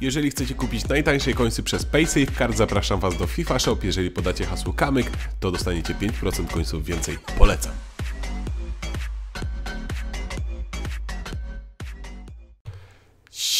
Jeżeli chcecie kupić najtańsze końcy przez PaySafeCard, zapraszam Was do FIFA Shop. Jeżeli podacie hasło kamyk, to dostaniecie 5% końców więcej. Polecam.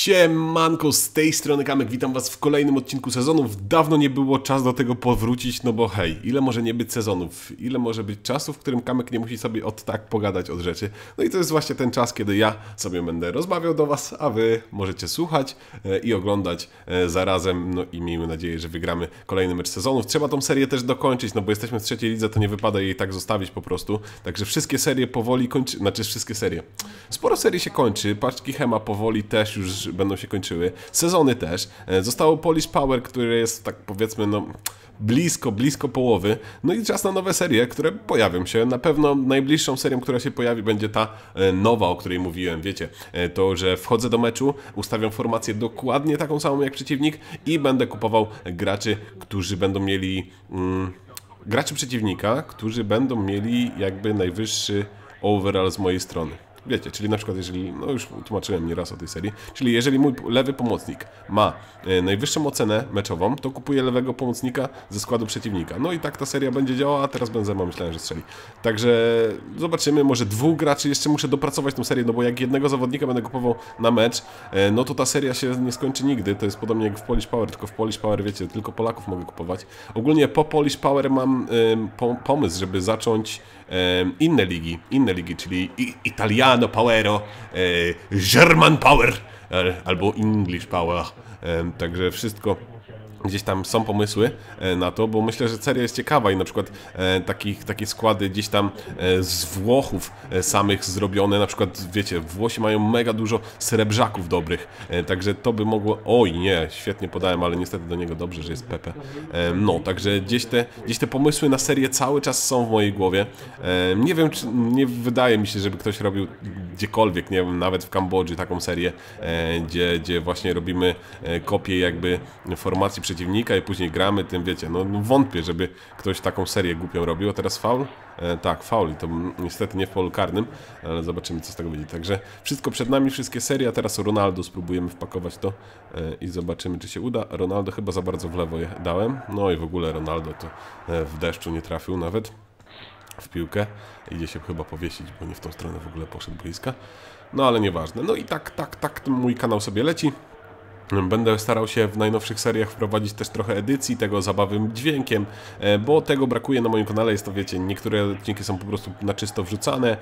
Siemanko, z tej strony Kamek, witam was w kolejnym odcinku sezonów. Dawno nie było czas do tego powrócić, no bo hej, ile może nie być sezonów, ile może być czasu, w którym Kamek nie musi sobie od tak pogadać od rzeczy. No i to jest właśnie ten czas, kiedy ja sobie będę rozmawiał do was, a wy możecie słuchać e, i oglądać e, zarazem, no i miejmy nadzieję, że wygramy kolejny mecz sezonów. Trzeba tą serię też dokończyć, no bo jesteśmy w trzeciej lidze, to nie wypada jej tak zostawić po prostu. Także wszystkie serie powoli kończy, znaczy wszystkie serie. Sporo serii się kończy, paczki Hema powoli też już będą się kończyły. Sezony też. E, Zostało Polish Power, które jest tak powiedzmy no blisko, blisko połowy. No i czas na nowe serie, które pojawią się. Na pewno najbliższą serią, która się pojawi będzie ta e, nowa, o której mówiłem. Wiecie, e, to, że wchodzę do meczu, ustawiam formację dokładnie taką samą jak przeciwnik i będę kupował graczy, którzy będą mieli... Mm, graczy przeciwnika, którzy będą mieli jakby najwyższy overall z mojej strony. Wiecie, czyli na przykład jeżeli, no już tłumaczyłem nieraz o tej serii, czyli jeżeli mój lewy pomocnik ma e, najwyższą ocenę meczową, to kupuję lewego pomocnika ze składu przeciwnika. No i tak ta seria będzie działała, a teraz Benzema myślałem, że strzeli. Także zobaczymy, może dwóch graczy, jeszcze muszę dopracować tą serię, no bo jak jednego zawodnika będę kupował na mecz, e, no to ta seria się nie skończy nigdy, to jest podobnie jak w Polish Power, tylko w Polish Power, wiecie, tylko Polaków mogę kupować. Ogólnie po Polish Power mam e, po, pomysł, żeby zacząć inne ligi, inne ligi, czyli i, Powero, e, German Power e, albo English Power. E, także wszystko gdzieś tam są pomysły e, na to, bo myślę, że seria jest ciekawa i na przykład e, takich, takie składy gdzieś tam e, z Włochów samych zrobione, na przykład wiecie, Włosi mają mega dużo srebrzaków dobrych, także to by mogło, oj nie, świetnie podałem, ale niestety do niego dobrze, że jest Pepe. No, także gdzieś te, gdzieś te pomysły na serię cały czas są w mojej głowie. Nie wiem, czy, nie wydaje mi się, żeby ktoś robił gdziekolwiek, nie wiem, nawet w Kambodży taką serię, gdzie, gdzie właśnie robimy kopię jakby formacji przeciwnika i później gramy tym, wiecie, no, no wątpię, żeby ktoś taką serię głupią robił, a teraz faul? E, tak, faul i to niestety nie w polu karnym, ale zobaczymy co z tego będzie. Także wszystko przed nami, wszystkie serie, a teraz Ronaldo spróbujemy wpakować to e, i zobaczymy czy się uda. Ronaldo chyba za bardzo w lewo dałem, no i w ogóle Ronaldo to e, w deszczu nie trafił nawet w piłkę. Idzie się chyba powiesić, bo nie w tą stronę w ogóle poszedł bliska. No ale nieważne. No i tak, tak, tak mój kanał sobie leci. Będę starał się w najnowszych seriach wprowadzić też trochę edycji tego zabawym dźwiękiem, e, bo tego brakuje na moim kanale, jest to wiecie, niektóre odcinki są po prostu na czysto wrzucane,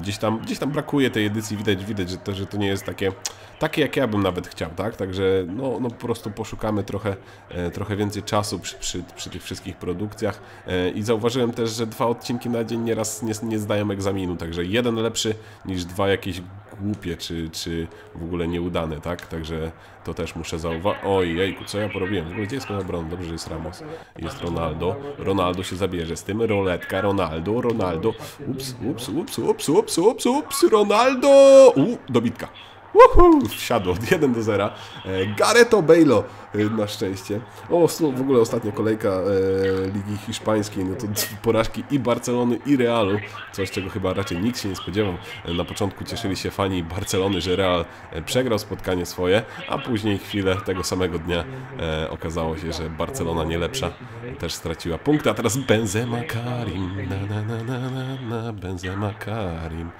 gdzieś tam, gdzieś tam brakuje tej edycji, widać, widać, że to, że to nie jest takie, takie jak ja bym nawet chciał, tak, także no, no po prostu poszukamy trochę, e, trochę więcej czasu przy, przy, przy tych wszystkich produkcjach. E, i zauważyłem też, że dwa odcinki na dzień nieraz nie, nie zdają egzaminu, także jeden lepszy niż dwa jakieś głupie, czy, czy w ogóle nieudane, tak? Także to też muszę zauważyć. Oj, jejku, co ja porobiłem? W ogóle gdzie jest moja obrona? Dobrze, że jest Ramos. Jest Ronaldo. Ronaldo się zabierze z tym. Roletka, Ronaldo, Ronaldo. Ups, ups, ups, ups, ups, ups, ups, Ronaldo! U, dobitka. Uhu, wsiadło od 1 do 0. E, Gareto Bejlo e, na szczęście. O, w ogóle ostatnia kolejka e, Ligi Hiszpańskiej, no to porażki i Barcelony i Realu, coś czego chyba raczej nikt się nie spodziewał. E, na początku cieszyli się fani Barcelony, że Real przegrał spotkanie swoje, a później chwilę tego samego dnia e, okazało się, że Barcelona nie lepsza też straciła punkty, a teraz Benzema Karim, na na na na na, na Benzema Karim.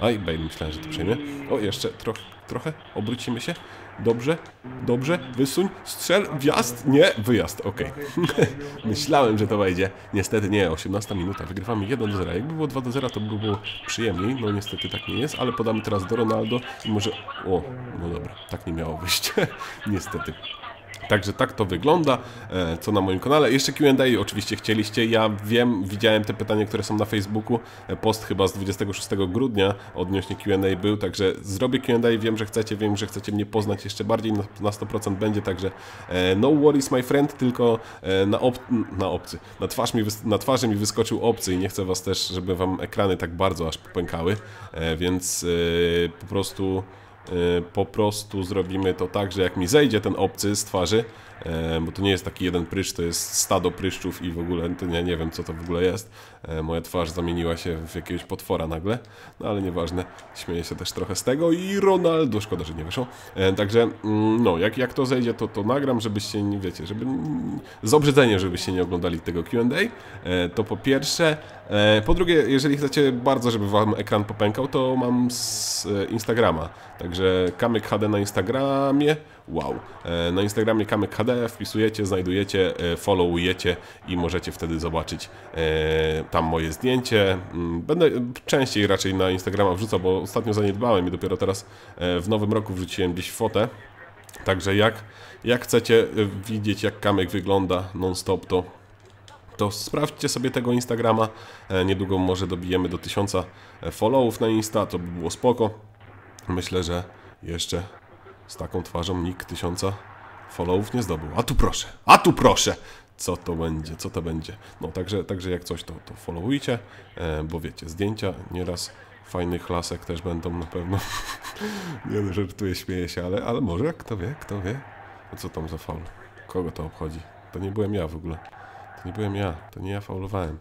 Aj, Bale myślałem, że to przejmie. O, jeszcze trochę, trochę, obrócimy się. Dobrze, dobrze, wysuń, strzel, wjazd, nie, wyjazd, okej. myślałem, że to wejdzie. Niestety nie, 18 minuta, wygrywamy 1 do 0. Jakby było 2 do 0, to by było przyjemniej, no niestety tak nie jest, ale podamy teraz do Ronaldo i może... O, no dobra, tak nie miało wyjść, niestety. Także tak to wygląda, e, co na moim kanale. Jeszcze Q&A oczywiście chcieliście, ja wiem, widziałem te pytania, które są na Facebooku, e, post chyba z 26 grudnia odnośnie Q&A był, także zrobię Q&A, wiem, że chcecie, wiem, że chcecie mnie poznać jeszcze bardziej, na 100% będzie, także e, no worries my friend, tylko na, op na obcy, na, twarz mi na twarzy mi wyskoczył obcy i nie chcę was też, żeby wam ekrany tak bardzo aż popękały, więc po prostu po prostu zrobimy to tak, że jak mi zejdzie ten obcy z twarzy, e, bo to nie jest taki jeden pryszcz, to jest stado pryszczów i w ogóle, to ja nie wiem co to w ogóle jest. E, moja twarz zamieniła się w jakiegoś potwora nagle, no ale nieważne, śmieję się też trochę z tego i Ronaldo, szkoda, że nie wyszło. Także, mm, no, jak, jak to zejdzie, to, to nagram, żebyście, nie wiecie, żeby z obrzydzeniem, żebyście nie oglądali tego Q&A, to po pierwsze. Po drugie, jeżeli chcecie bardzo, żeby wam ekran popękał, to mam z Instagrama, także Kamyk HD na Instagramie, wow. E, na Instagramie Kamyk HD wpisujecie, znajdujecie, e, followujecie i możecie wtedy zobaczyć e, tam moje zdjęcie. Mm, będę częściej raczej na Instagrama wrzucał, bo ostatnio zaniedbałem i dopiero teraz w nowym roku wrzuciłem gdzieś fotę. Także jak, jak chcecie widzieć jak Kamek wygląda non-stop, to to sprawdźcie sobie tego Instagrama. Niedługo może dobijemy do 1000 followów na Insta, to by było spoko. Myślę, że jeszcze z taką twarzą nikt tysiąca followów nie zdobył. A tu proszę, a tu proszę! Co to będzie, co to będzie. No także, także jak coś to, to followujcie, e, bo wiecie, zdjęcia nieraz fajnych lasek też będą na pewno. nie no, żartuję, śmieję się, ale, ale może, kto wie, kto wie. A co tam za faul? Kogo to obchodzi? To nie byłem ja w ogóle. To nie byłem ja, to nie ja faulowałem.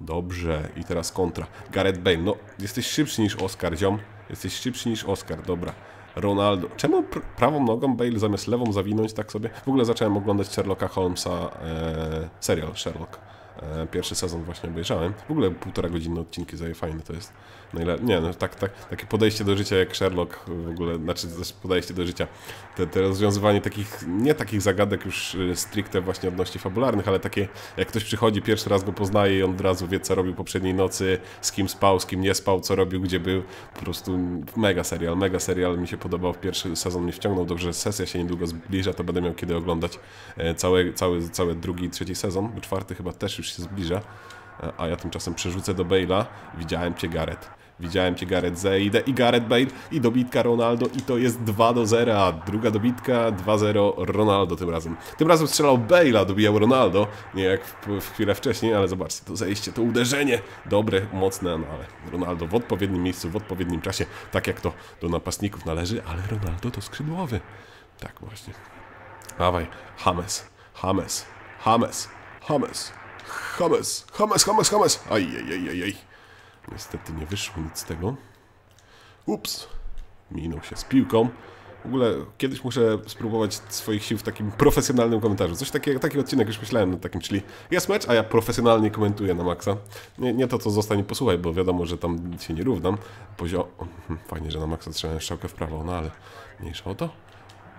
Dobrze, i teraz kontra. Gareth Bale, no jesteś szybszy niż Oscar, ziom. Jesteś szybszy niż Oscar, dobra. Ronaldo. Czemu pr prawą nogą Bale zamiast lewą zawinąć tak sobie? W ogóle zacząłem oglądać Sherlocka Holmesa, e, serial Sherlock. E, pierwszy sezon właśnie obejrzałem. W ogóle półtora godziny odcinki zaje fajne to jest. Najle nie, no tak, tak, takie podejście do życia jak Sherlock w ogóle, znaczy podejście do życia, te, te rozwiązywanie takich, nie takich zagadek już y, stricte właśnie odnośnie fabularnych, ale takie, jak ktoś przychodzi, pierwszy raz go poznaje i on od razu wie, co robił poprzedniej nocy, z kim spał, z kim nie spał, co robił, gdzie był, po prostu mega serial, mega serial, mi się podobał, pierwszy sezon mnie wciągnął, dobrze, sesja się niedługo zbliża, to będę miał kiedy oglądać e, cały, cały, cały drugi i trzeci sezon, bo czwarty chyba też już się zbliża, e, a ja tymczasem przerzucę do Bale'a, widziałem Cię Gareth. Widziałem cię Gareth Zejdę i Gareth Bale i dobitka Ronaldo i to jest 2 do 0, a druga dobitka 2-0 Ronaldo tym razem. Tym razem strzelał Bale'a, dobijał Ronaldo, nie jak w, w, chwilę wcześniej, ale zobaczcie, to zejście, to uderzenie, dobre, mocne, no ale Ronaldo w odpowiednim miejscu, w odpowiednim czasie, tak jak to do napastników należy, ale Ronaldo to skrzydłowy. Tak właśnie. Dawaj, James, James, James, James, James, James, James, James, aj, aj, aj, aj. Niestety nie wyszło nic z tego. Ups, minął się z piłką. W ogóle kiedyś muszę spróbować swoich sił w takim profesjonalnym komentarzu. Coś takiego, taki odcinek już myślałem nad takim, czyli jest mecz, a ja profesjonalnie komentuję na maksa. Nie, nie to, co zostanie posłuchaj, bo wiadomo, że tam się nie równam. Poziom... Hmm, fajnie, że na maksa trzymałem strzałkę w prawo, no ale mniejsza o to.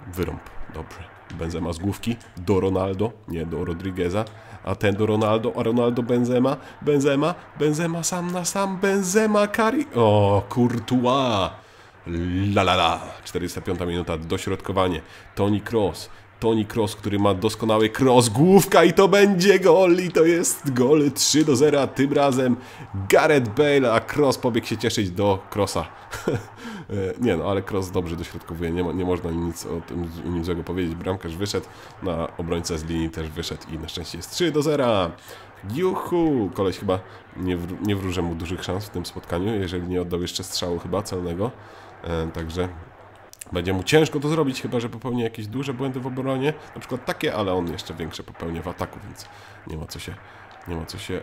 Wyrąb, dobrze. Benzema z główki do Ronaldo, nie do Rodrigueza a ten do Ronaldo, a Ronaldo Benzema, Benzema, Benzema sam na sam, Benzema Kari... O, Courtois! La la la, 405 minuta, dośrodkowanie, Toni Kroos, Toni Kroos, który ma doskonały cross, główka i to będzie gol i to jest gol 3 do 0, tym razem Gareth Bale, a Kroos pobiegł się cieszyć do Krosa. E, nie no, ale Kroos dobrze dośrodkowuje, nie, ma, nie można nic o tym nim złego powiedzieć. Bramkarz wyszedł, na obrońca z linii też wyszedł i na szczęście jest 3 do 0. Juhu! Koleś chyba nie, nie wróżę mu dużych szans w tym spotkaniu, jeżeli nie oddał jeszcze strzału chyba celnego. E, także będzie mu ciężko to zrobić, chyba że popełni jakieś duże błędy w obronie, na przykład takie, ale on jeszcze większe popełnia w ataku, więc nie ma co się, nie ma co się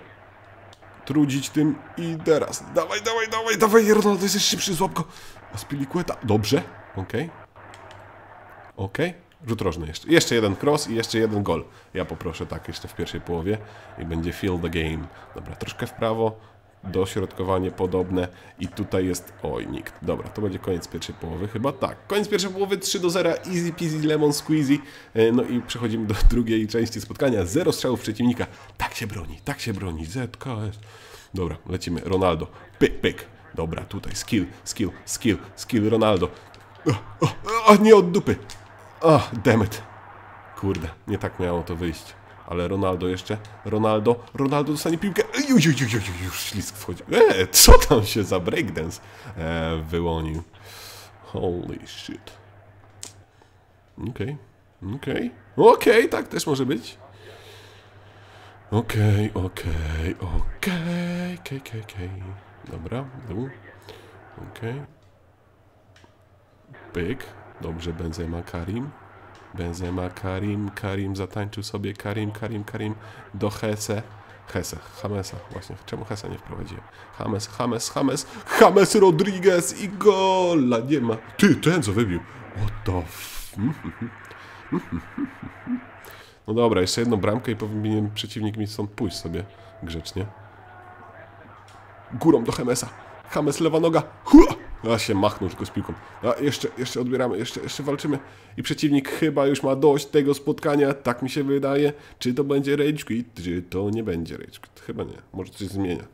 trudzić tym i teraz. Dawaj, dawaj, dawaj, dawaj, Ronaldo, jesteś szybszy, złap go. Aspilicueta, dobrze, okej. Okay. Okej. Okay. Rzut rożny jeszcze. Jeszcze jeden cross i jeszcze jeden gol. Ja poproszę tak jeszcze w pierwszej połowie i będzie fill the game. Dobra, troszkę w prawo, dośrodkowanie podobne i tutaj jest... Oj, nikt. Dobra, to będzie koniec pierwszej połowy, chyba tak. Koniec pierwszej połowy, 3 do 0, easy peasy, lemon squeezy. E, no i przechodzimy do drugiej części spotkania. Zero strzałów przeciwnika. Tak się broni, tak się broni. ZKS. Dobra, lecimy. Ronaldo. Pyk, pyk. Dobra, tutaj skill, skill, skill, skill Ronaldo. O, o, o nie od dupy. O, demet. Kurde, nie tak miało to wyjść. Ale Ronaldo jeszcze. Ronaldo. Ronaldo dostanie piłkę. Już, już, już, już, już ślisk wchodzi. Eee, co tam się za breakdance eee, wyłonił? Holy shit. Okej. Okay. Okej. Okay. Okej, okay, tak też może być. Okej, okay, okej, okej, okej, okej. Dobra, dół. Okej. Pyk. Dobrze, Benzema, Karim. Benzema, Karim, Karim zatańczył sobie, Karim, Karim, Karim do Hese. Hese, Hamesa, właśnie, czemu Hesa nie wprowadziłem? Hames, Hames, Hames, Hames Rodriguez i gola, nie ma. Ty, ten co wybił. What the f... No dobra, jeszcze jedną bramkę i powinien przeciwnik mi stąd pójść sobie grzecznie. Górą do Hamesa. Hames lewa noga. A się machnął tylko z piłką. A jeszcze, jeszcze odbieramy, jeszcze, jeszcze walczymy. I przeciwnik chyba już ma dość tego spotkania, tak mi się wydaje. Czy to będzie rage quit, czy to nie będzie rage quit? Chyba nie, może coś zmienia.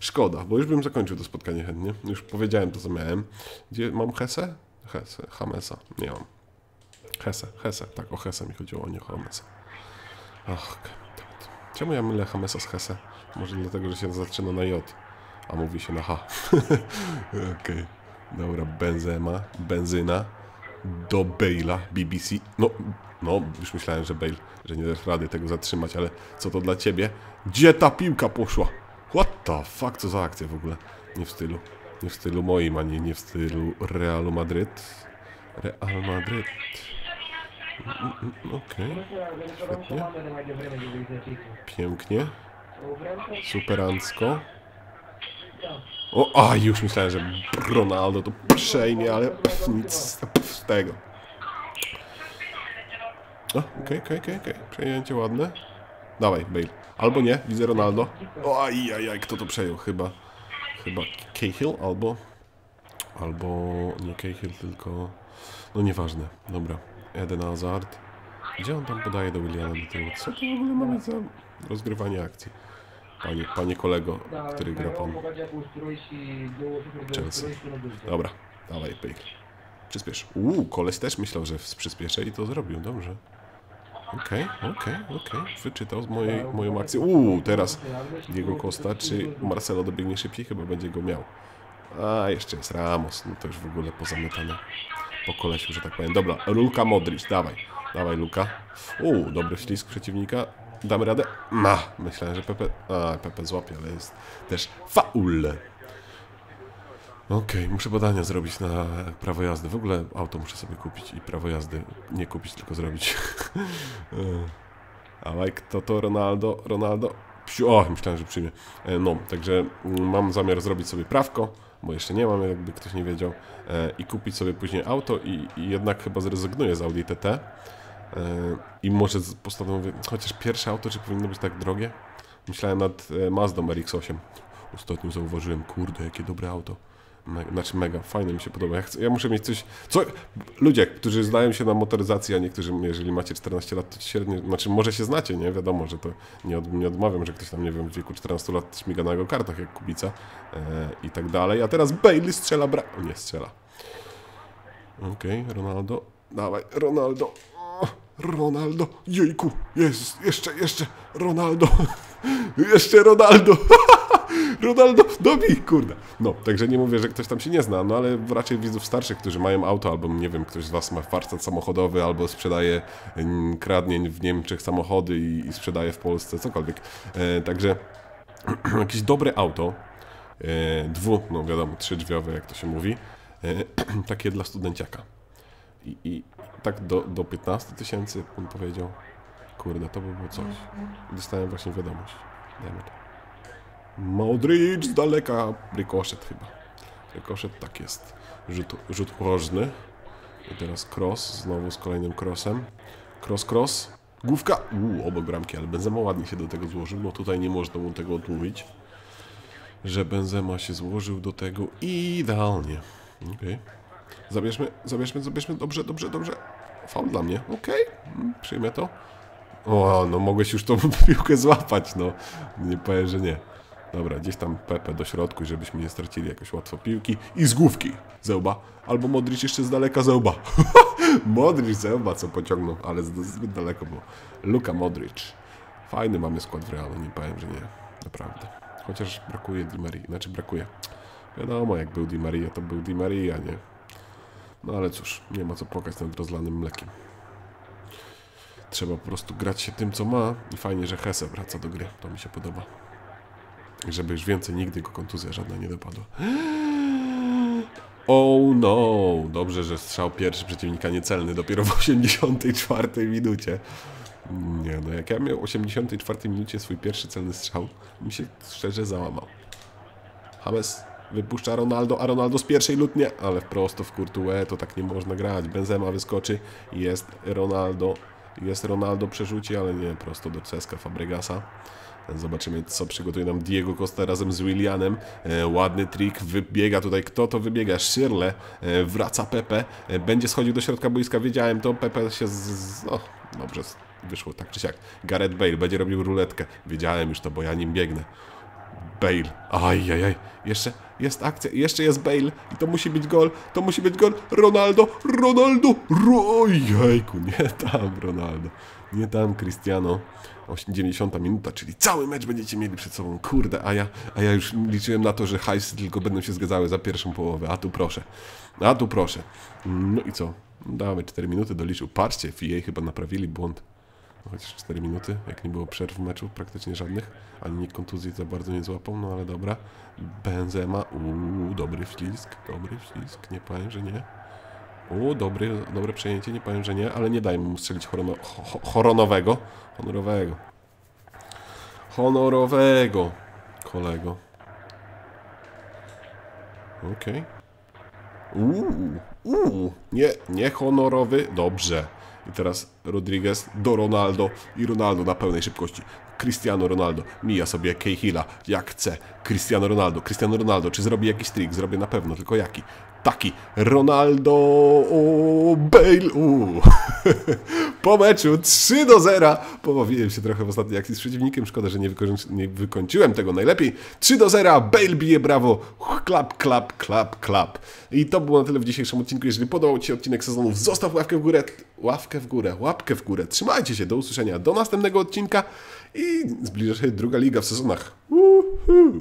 Szkoda, bo już bym zakończył to spotkanie chętnie. Już powiedziałem to, co miałem. Gdzie mam Hesę? Hesę, Hamesa. Nie mam. Hesę, Hesę, tak, o Hesę mi chodziło, nie o Hamesa. Ach, czemu ja mylę Hamesa z Hesę? Może dlatego, że się zaczyna na J, a mówi się na H. Okej. Okay. Dobra, Benzema, benzyna do Bale'a, BBC. No, no, już myślałem, że Bale, że nie dasz rady tego zatrzymać, ale co to dla ciebie? Gdzie ta piłka poszła? What the fuck, co za akcja w ogóle? Nie w stylu, nie w stylu moim, ani nie w stylu Realu Madryt. Real Madryt. Mm, mm, Okej, okay. świetnie. Pięknie. Superancko. O, a już myślałem, że Ronaldo to przejmie, ale pff, nic z tego. Okej, okej, okej, okej. Przejęcie ładne. Dawaj, Bale. Albo nie, widzę Ronaldo. Oj, aj, aj, kto to przejął? Chyba, chyba Cahill albo, albo nie Cahill, tylko, no nieważne. Dobra, Eden Hazard. Gdzie on tam podaje do Williana do tyłu? Co to w ogóle ma być za rozgrywanie akcji? Panie, panie kolego, który gra pan Chelsea. Dobra, dawaj, pyk. Przyspiesz. Uuu, koleś też myślał, że przyspieszę i to zrobił, dobrze. Okej, okay, okej, okay, okej. Okay. Wyczytał mojej, moją akcję. Uuu, teraz Diego Costa, czy Marcelo dobiegnie szybciej? Chyba będzie go miał. A, jeszcze jest Ramos, no to już w ogóle pozamytane po kolesiu, że tak powiem. Dobra, Luka Modric, dawaj. Dawaj, Luka. Uuu, dobry ślisk przeciwnika. Damy radę? Ma. Myślałem, że Pepe... A, Pepe złapie, ale jest też faul. Okej, okay, muszę badania zrobić na prawo jazdy. W ogóle auto muszę sobie kupić i prawo jazdy nie kupić, tylko zrobić. A like to to Ronaldo, Ronaldo. Psiu, o, myślałem, że przyjmie. E, no, także mm, mam zamiar zrobić sobie prawko, bo jeszcze nie mam, jakby ktoś nie wiedział, e, i kupić sobie później auto i, i jednak chyba zrezygnuję z Audi TT. E, I może postanowię, chociaż pierwsze auto, czy powinno być tak drogie? Myślałem nad Mazdą RX-8. Ostatnio zauważyłem, kurde, jakie dobre auto. Znaczy mega, fajne mi się podoba. Ja, chcę, ja muszę mieć coś, co... Ludzie, którzy znają się na motoryzacji, a niektórzy, jeżeli macie 14 lat, to średnio... Znaczy, może się znacie, nie? Wiadomo, że to nie, od, nie odmawiam, że ktoś tam, nie wiem, w wieku 14 lat śmiga na jego kartach jak Kubica e, i tak dalej. A teraz Bailey strzela bra... Nie strzela. Okej, okay, Ronaldo. Dawaj, Ronaldo. Ronaldo. Jejku, jest, jeszcze, jeszcze. Ronaldo. jeszcze Ronaldo. Ronaldo, dobij, kurde. No, także nie mówię, że ktoś tam się nie zna, no ale raczej widzów starszych, którzy mają auto, albo nie wiem, ktoś z was ma warsztat samochodowy, albo sprzedaje, mm, kradnie w Niemczech samochody i, i sprzedaje w Polsce, cokolwiek. E, także jakieś dobre auto, e, dwu, no wiadomo, trzydrzwiowe, jak to się mówi, e, takie dla studenciaka. I, i tak do, do 15 tysięcy, bym powiedział. Kurde, to by było coś. Dostałem właśnie wiadomość. Dajmy to. Modric z daleka. Rykoszet chyba. Rykoszet tak jest. Rzut, rzut rożny. I teraz cross, znowu z kolejnym crossem. Cross, cross. Główka. Uuu, obok bramki, ale Benzema ładnie się do tego złożył. No tutaj nie można mu tego odmówić. Że Benzema się złożył do tego idealnie. Okej. Okay. Zabierzmy, zabierzmy, zabierzmy. Dobrze, dobrze, dobrze. Faul dla mnie. Okej. Okay. Mm, przyjmę to. O, no mogłeś już tą piłkę złapać, no. Nie powiem, że nie. Dobra, gdzieś tam Pepe do środku, żebyśmy nie stracili jakoś łatwo piłki. I z główki Zełba. Albo Modric jeszcze z daleka Zełba. Modric Zełba, co pociągnął, ale zbyt daleko było. Luka Modric. Fajny mamy skład w Realu, nie powiem, że nie. Naprawdę. Chociaż brakuje Di Maria. Znaczy brakuje. Wiadomo, jak był Di Maria, to był Di Maria, nie? No ale cóż, nie ma co płakać nad rozlanym mlekiem. Trzeba po prostu grać się tym, co ma i fajnie, że Hesse wraca do gry. To mi się podoba. Żeby już więcej nigdy go kontuzja żadna nie dopadła. Oh no! Dobrze, że strzał pierwszy przeciwnika niecelny dopiero w 84 minucie. Nie no, jak ja miał w 84 minucie swój pierwszy celny strzał, mi się szczerze załamał. James wypuszcza Ronaldo, a Ronaldo z pierwszej lutnie, ale prosto w Courtois to tak nie można grać. Benzema wyskoczy, jest Ronaldo, jest Ronaldo przerzuci, ale nie, prosto do Ceska Fabregasa. Zobaczymy, co przygotuje nam Diego Costa razem z Willianem. E, ładny trik, wybiega tutaj. Kto to wybiega? Shirley. E, wraca Pepe. E, będzie schodził do środka boiska. Wiedziałem to. Pepe się z... z no, dobrze, wyszło tak czy siak. Gareth Bale będzie robił ruletkę. Wiedziałem już to, bo ja nim biegnę. Bale. Ajajaj. Jeszcze jest akcja, jeszcze jest Bale i to musi być gol, to musi być gol. Ronaldo, Ronaldo, Ojejku, nie tam Ronaldo, nie tam Cristiano. 90 minuta, czyli cały mecz będziecie mieli przed sobą. Kurde, a ja, a ja już liczyłem na to, że hajsy tylko będą się zgadzały za pierwszą połowę. A tu proszę, a tu proszę. No i co? Damy 4 minuty, doliczył. Patrzcie, FIA chyba naprawili błąd. Chociaż 4 minuty, jak nie było przerw w meczu, praktycznie żadnych. Ani nikt kontuzji za bardzo nie złapał, no ale dobra. Benzema, uuu, dobry wślizg, dobry wślizg, nie powiem, że nie. O, dobry, dobre przejęcie, nie powiem, że nie, ale nie dajmy mu strzelić horono, ho. Honorowego. Honorowego, kolego. Okej. Okay. Uuu, uuu, nie, nie honorowy, dobrze. I teraz Rodriguez do Ronaldo i Ronaldo na pełnej szybkości. Cristiano Ronaldo mija sobie Cahilla jak chce. Cristiano Ronaldo, Cristiano Ronaldo, czy zrobi jakiś trik? Zrobię na pewno, tylko jaki? Taki. Ronaldo, o, Bale, uuu. po meczu 3 do 0. Pobawiłem się trochę w ostatniej akcji z przeciwnikiem. Szkoda, że nie, nie wykończyłem tego najlepiej. 3 do 0. Bale bije brawo. Klap, klap, klap, klap. I to było na tyle w dzisiejszym odcinku. Jeżeli podobał Ci się odcinek sezonów, zostaw ławkę w górę. Ławkę w górę, łapkę w górę. Trzymajcie się. Do usłyszenia. Do następnego odcinka. I zbliża się druga liga w sezonach. Woohoo!